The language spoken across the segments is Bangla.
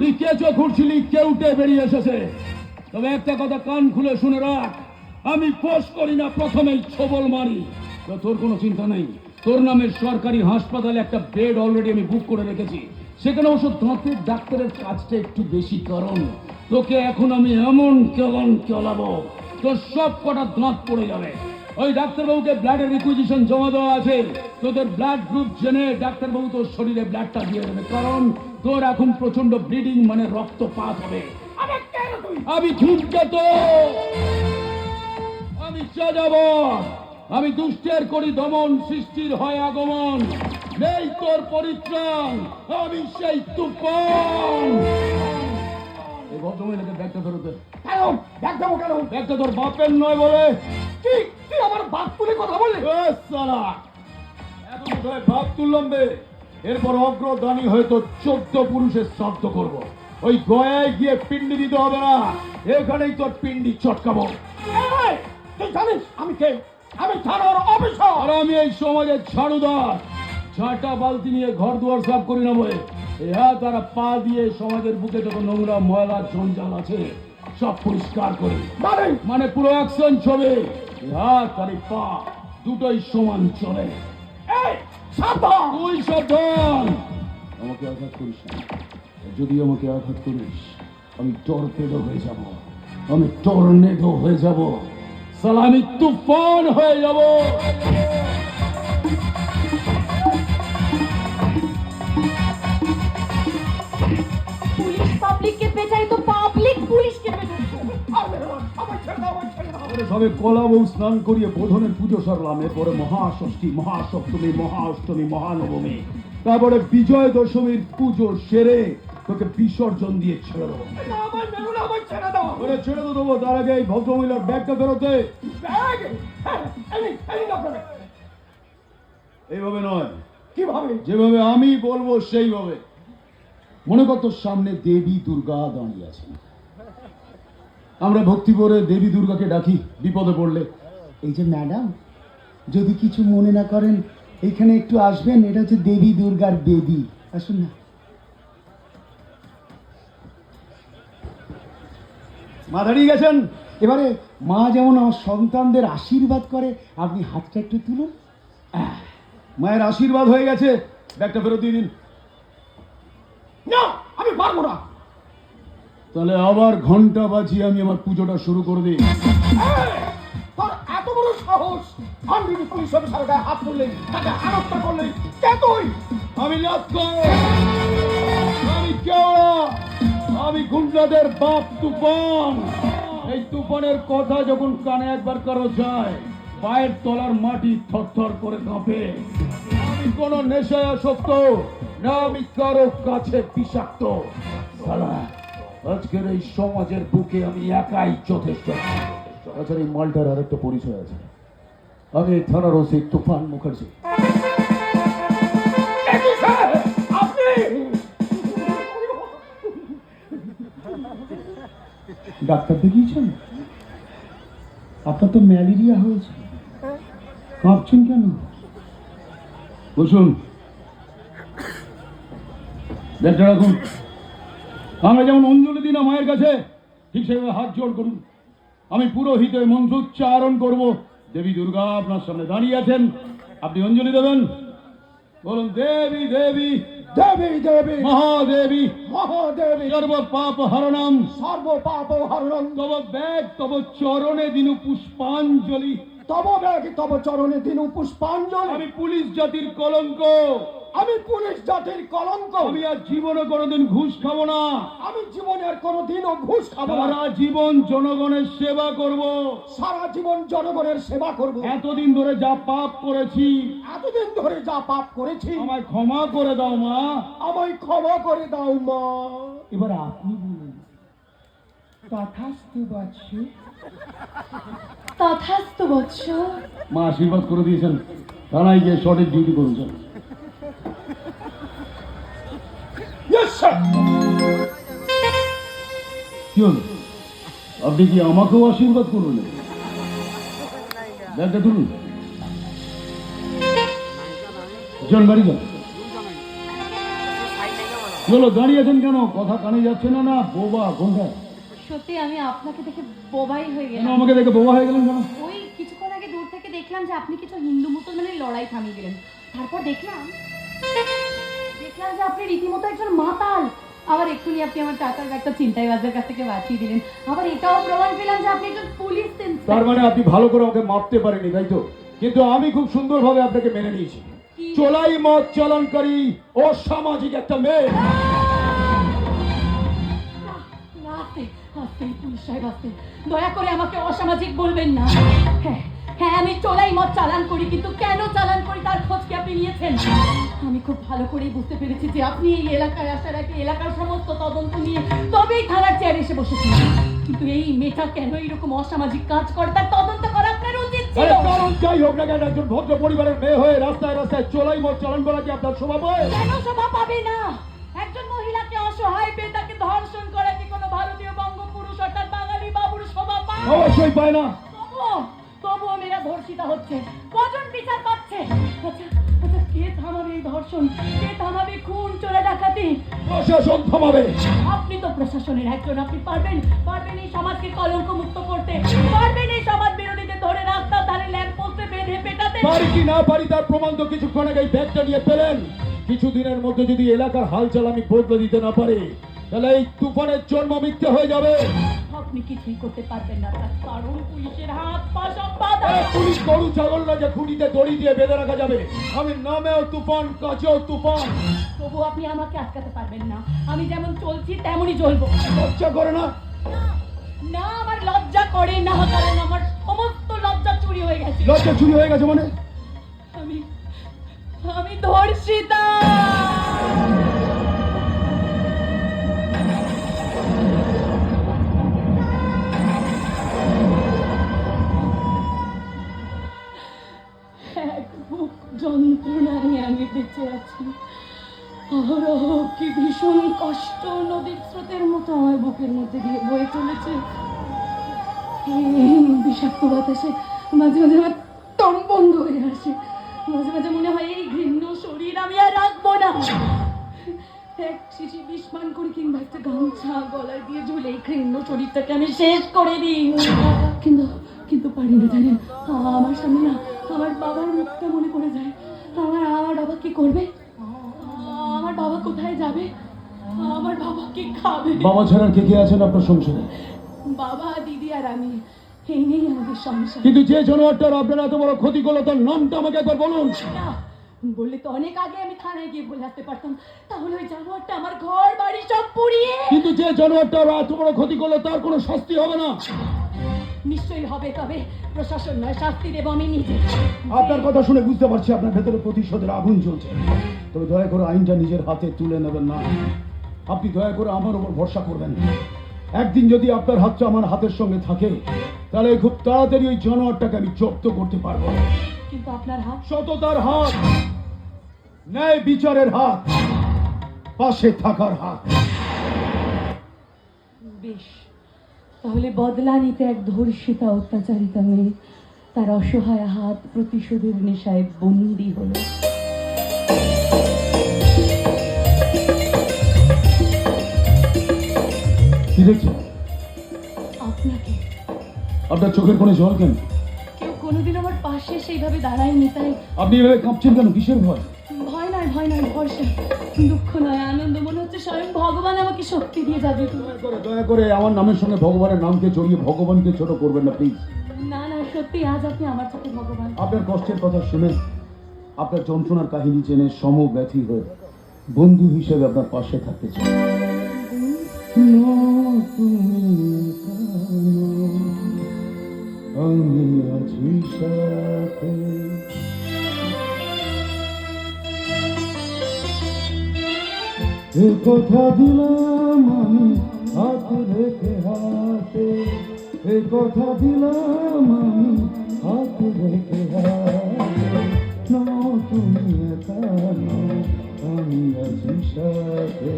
তুই কেঁচো খুঁড়ছিলি কেউটে বেরিয়ে এসেছে। তবে একটা কথা কান খুলে শুনে রাখ, আমি পোষ করি না, প্রথমেই ছবল মারি। তো তোর কোনো চিন্তা নেই। তোর নামের সরকারি হাসপাতালে একটা বেড অলরেডি আমি বুক করে রেখেছি। সেখানে অবশ্য দাঁতের ডাক্তারের কাজটা একটু বেশি কারণ তোকে এখন আমি এমন কেলন কেলাবো, তোর সব কটা দাঁত পড়ে যাবে। ওই ডাক্তারবাবুকে ব্লাডের রিকুইজিশন জমা দেওয়া আছে। তোদের ব্লাড গ্রুপ জেনে ডাক্তারবাবু তোর শরীরে ব্লাডটা দিয়ে দেবে। কারণ তোর এখন প্রচণ্ড ব্লিডিং মানে রক্তপাত হবে। আমি ঝুঁকতে তো! আমি যাব আমি দুষ্টের করি দমন সৃষ্টির হয় আগমন। নেই তোর পরিত্রাণ, আমি সেই তুফান! ভদ্রমহিলাকে ব্যাগটা ফেরত কেন? ব্যাগ দেবো কেন? ব্যাগটা তোর বাপের নয় বলে। কি? তুই আমার বাপ তুলে কথা বললি? এ এত কোথায় ভাব তুললাম বে। এরপর অগ্রদানী হয়তো চোদ্দ পুরুষের শ্রাদ্ধ করব। ওই গয়ায় গিয়ে পিন্ডি দিতে হবে না। এখানেই তোর পিন্ডি চটকাবো। তুই জানিস আমি কে? আমি থানার অফিসার। আর আমি এই সমাজের ঝাড়ুদার। ঝাঁটা বালতি নিয়ে ঘর দুয়ার সাফ করি না বলে। হ্যাঁ তারা পা দিয়ে সমাজের বুকে যত নোংরা ময়লা জঞ্জাল আছে সব পরিষ্কার করে। মানে? মানে পুরো অ্যাকশন ছবি। আর এই পা দুটোই সমান চলে। তুই সাবধান! আমাকে আঘাত করিস যদি আমাকে আঘাত করিস আমি টর্পেডো হয়ে যাব। আমি টর্নেডো হয়ে যাব। সালামি তুফান হয়ে যাব। পরে সবে কলা বউ স্নান করিয়ে বোধনের পুজো সারলাম। এরপরে মহাষষ্ঠী মহাসপ্তমী মহাষ্টমী মহানবমী। তারপরে বিজয় দশমীর পুজো সেরে তোকে বিসর্জন দিয়ে ছেড়ে দেবো। ওরে ছেড়ে তো দেবো তার আগে এই ভদ্রমহিলার ব্যাগটা ফেরত হ্যাঁ। এইভাবে নয়। কীভাবে? যেভাবে আমি বলব সেইভাবে। মনে কর তোর সামনে দেবী দুর্গা দাঁড়িয়ে আছেন। আমরা ভক্তি করে দেবী দুর্গাকে ডাকি, বিপদে পড়লে। এই যে ম্যাডাম, যদি কিছু মনে না করেন, এখানে একটু আসবেন, এটা হচ্ছে দেবী দুর্গার বেদি। আসুন না। মা দাঁড়িয়ে গেছেন। এবারে মা যেমন আমার সন্তানদের আশীর্বাদ করে, আপনি হাতটা একটু তুলুন। মায়ের আশীর্বাদ হয়ে গেছে। ব্যাগটা ফেরত দিয়ে দিন। না, আমি পারব না। তাহলে আবার ঘণ্টা বাজিয়ে আমি আমার পুজোটা শুরু করে দিই। তোর এত বড় সাহস! করলেই কে তুই? আমি গুন্ডাদের বাপ তুফান। এই তুফানের কথা যখন কানে একবার কারও যায়, পায়ের তলার মাটি থরথর করে কাঁপে। আমি কোনো নেশায় আসক্ত, না আমি কারও কাছে বিষাক্ত। সালা। আজকের এই সমাজের বুকে আমি একাই যথেষ্ট। তাছাড়া এই মালটার আরেকটা পরিচয় আছে। আমি এই থানার ওসি তুফান মুখার্জি। ডাক্তার দেখিয়েছেন? আপনার তো ম্যালেরিয়া হয়েছে। কাঁপছেন কেন? বসুন। ব্যাগটা রাখুন। আমরা যেমন অঞ্জলি দিই না মায়ের কাছে ঠিক সেভাবে হাত জোড় করুন। আমি পুরোহিত মন্ত্রোচ্চারণ করব। দেবী দুর্গা আপনার সামনে দাঁড়িয়ে আছেন। আপনি অঞ্জলি দেবেন? বলুন দেবী দেবী দেবী দেবী মহাদেবী মহাদেবী সর্ব পাপ হরণম সর্ব পাপ হরণ তব ব্যাগ তব চরণে দিনু পুষ্পাঞ্জলি। তব ব্যাগ তব চরণে দিন পুষ্পাঞ্জলি। আমি পুলিশ জাতির কলঙ্ক। আমি পুলিশ জাতির কলঙ্ক। আমি আর জীবনে কোনোদিন ঘুষ খাব না। আমি জীবনে আর কোনোদিনও ঘুষ খাব না। সারা জীবন জনগণের সেবা করব। সারা জীবন জনগণের সেবা করব। এতদিন ধরে যা পাপ করেছি এতদিন ধরে যা পাপ করেছি আমায় ক্ষমা করে দাও মা। আমায় ক্ষমা করে দাও মা। এবার আপনি বলুন তথাস্তু বৎস? তথাস্তু বৎস? মা আশীর্বাদ করে দিয়েছেন। থানায় যে সঠিক ডিউটি করেছেন কি হলো? আপনি কি আমাকেও আশীর্বাদ করুন ব্যাগটা তুলুন। জন বাড়ি যান। চলো দাঁড়িয়েছেন কেন? কথা কানে যাচ্ছে না না? বোবা কোনটা? সত্যি আমি আপনাকে দেখে বোবাই হয়ে কেন গেলাম। আমাকে দেখে বোবা হয়ে গেলেন কেন? ওই কিছুক্ষণ আগে দূর থেকে দেখলাম যে আপনি কিছু হিন্দু মুসলমানের লড়াই থামিয়ে দিলেন তারপর দেখলাম দেখলাম যে আপনি রীতিমতো একজন মাতাল আবার এক্ষুনি আপনি আমার টাকার চিন্তাই বাজার কাছ থেকে বাঁচিয়ে দিলেন। আবার এটাও প্রমাণ পেলাম যে আপনি একজন পুলিশ তার মানে আপনি ভালো করে ওকে মাপতে পারেনি তাই তো? কিন্তু আমি খুব সুন্দরভাবে আপনাকে মেনে নিয়েছি। চোলাই মদ চালানকারী অসামাজিক একটা মেয়ে। দয়া করে আমাকে অসামাজিক বলবেন না। হ্যাঁ হ্যাঁ আমি চোলাই মদ চালান করি কিন্তু কেন চালান করি তার খোঁজ নিয়েছেন আমি খুব ভালো করেই বুঝতে পেরেছি যে আপনি এই এলাকায় আসার আগে এলাকার সমস্ত তদন্ত নিয়ে তবেই থানার চেয়ারে এসে বসেছেন কিন্তু এই মেয়েটা কেন এরকম অসামাজিক কাজ করে তার তদন্ত করা আপনার উচিত ছিল কারণ যাই হোক না কেন একজন ভদ্র পরিবারের মেয়ে হয়ে রাস্তায় রাস্তায় চোলাই মদ চালান করা কি আপনার স্বভাব হয়? কেন শোভা পাবে না? একজন মহিলাকে অসহায় পেয়ে তাকে ধর্ষণ করা কি কোনো ভারতীয় বঙ্গপুরুষ অর্থাৎ বাঙালি বাবুর শোভা পায়? অবশ্যই পায় না। তবুও তবুও মেয়েরা ধর্ষিতা হচ্ছে। কজন বিচার পাচ্ছে? আচ্ছা আচ্ছা কে থামাবে এই ধর্ষণ? কে থামাবে খুন চোরা ডাকাতি? প্রশাসন থামাবে। আপনি তো প্রশাসনের একজন আপনি পারবেন পারবেন এই সমাজকে কলঙ্ক মুক্ত করতে পারবেন এই সমাজ বিরোধীদের ধরে রাস্তার ধারে ল্যাম্প পোস্টে বেঁধে পেটাতে। পারি কি না পারি তার প্রমাণ তো কিছুক্ষণ আগে ব্যাগটা নিয়ে পেলেন। কিছুদিনের মধ্যে যদি এলাকার হালচাল আমি বদলে দিতে না পারি তাহলে এই তুফানের জন্ম মিথ্যে হয়ে যাবে। আপনি কিছুই করতে পারবেন না। তার কারণ পুলিশের হাত পা সব বাঁধা। পুলিশ গরু ছাগল না যে খুঁটিতে দড়ি দিয়ে বেঁধে রাখা যাবে। আমি নামেও তুফান কাছেও তুফান। তবু আপনি আমাকে আটকাতে পারবেন না। আমি যেমন চলছি তেমনই চলবো। লজ্জা করে না? না আমার লজ্জা করে না কারণ আমার সমস্ত লজ্জা চুরি হয়ে গেছে। লজ্জা চুরি হয়ে গেছে মানে? আমি আমি ধর্ষিতা! বুকের মধ্যে দিয়ে বয়ে চলেছে। বিষাক্ত বাতাসে মাঝে মাঝে আমার দম বন্ধ হয়ে আসে। মাঝে মাঝে মনে হয় এই ঘৃণ্য শরীর আমি আর রাখব না। এক শিশি বিষ পান করি কিংবা একটা গামছা, গলায় দিয়ে ঝুলে ঘৃণ্য শরীরটাকে আমি শেষ করে দিই। কিন্তু কিন্তু পারি না জানেন, আমার সামনে না আমার বাবার মুখটা মনে পড়ে যায়। আমার আমার বাবা কি করবে? আমার বাবা কোথায় যাবে? আমার বাবা কি খাবে। বাবা ছাড়া কে কে আছেন আপনার সংসারে? বাবা দিদি আর আমি। এই নেই আমাদের সংসার। কিন্তু যে জানোয়ারটার আপনার এত বড় ক্ষতি করল তার নামটা আমাকে একবার বলুন। না বললে তো অনেক আগে আমি থানায় গিয়ে বলে আসতে পারতাম। তাহলে ওই জানোয়ারটা আমার ঘর বাড়ি সব পুড়িয়ে কিন্তু যে জানোয়ারটার এত বড় ক্ষতি করল তার কোনো শাস্তি হবে না। নিশ্চয়ই হবে তবে প্রশাসন নয় শাস্তি দেব আমি নিজে। আপনার কথা শুনে বুঝতে পারছি আপনার ভেতরে প্রতিশোধের আগুন চলছে তবে দয়া করে আইনটা নিজের হাতে তুলে নেবেন না। আপনি দয়া করে আমার উপর ভরসা করবেন একদিন যদি আপনার হাতটা আমার হাতের সঙ্গে থাকে তাহলে খুব তাড়াতাড়ি ওই জানোয়ারটাকে আমি জব্দ করতে পারব। কিন্তু আপনার হাত? সততার হাত ন্যায় বিচারের হাত পাশে থাকার হাত। বেশ তাহলে বদলা নিতে এক ধর্ষিতা অত্যাচারিতা মেয়ে তার অসহায় হাত প্রতিশোধের নেশায় বন্দি হলো। কি দেখছেন আপনাকে। আপনার চোখের কোণে জল কেন? কেউ কোনোদিন আমার পাশে সেইভাবে দাঁড়ায়নি তাই আপনি এভাবে কাঁপছেন কেন? কিসের ভয়? ভয় নয় ভয় নয় ভরসা দুঃখ নয় আনন্দ। মনে হচ্ছে স্বয়ং ভগবান আমাকে শক্তি দিয়ে যাবে। দয়া করে দয়া করে আমার নামের সঙ্গে ভগবানের নামকে জড়িয়ে ভগবানকে ছোট করবেন না প্লিজ না না সত্যি আজ আপনি আমার সাথে ভগবান। আপনার কষ্টের কথা শুনে আপনার যন্ত্রণার কাহিনী জেনে সমব্যথী হয়ে বন্ধু হিসেবে আপনার পাশে থাকতে চাই। আমি আছি সাথে। এ কথা দিলাম আমি, হাত রেখে হাতে। এ কথা দিলাম আমি হাত রেখে হাতে না তুমি একা আমি আছি সাথে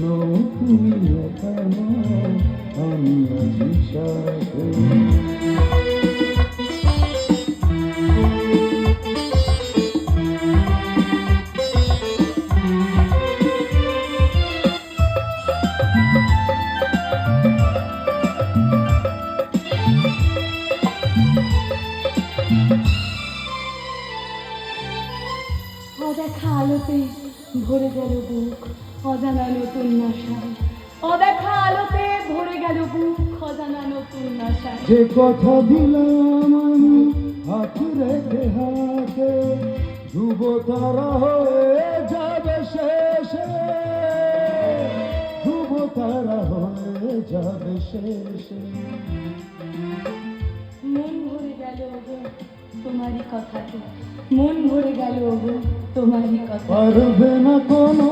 নো তুমি আমি আছি সাথে। গেল বুক অজানা নতুন নাশায় অদেখা আলোতে ভরে গেল বুক অজানা নতুন নাশায় যে কথা দিলাম আমি হাত রেখে হাতে ধ্রুব তারা হয়ে যাবে শেষে। ধ্রুব তারা হয়ে যাবে শেষে। মন ভরে গেল ওগো তোমারই কথাতে মন ভরে গেল ওগো তোমারই কথা পারবে না কোনো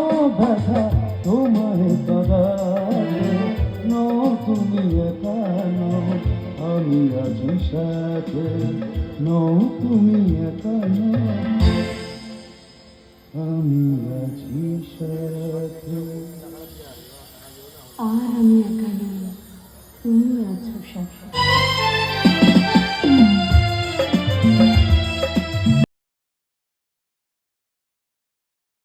তোমায় করাতে নও তুমি একা নও আমি আছি সাথে। নও তুমি একা নও আমি আছি সাথে। আর আমি একা নই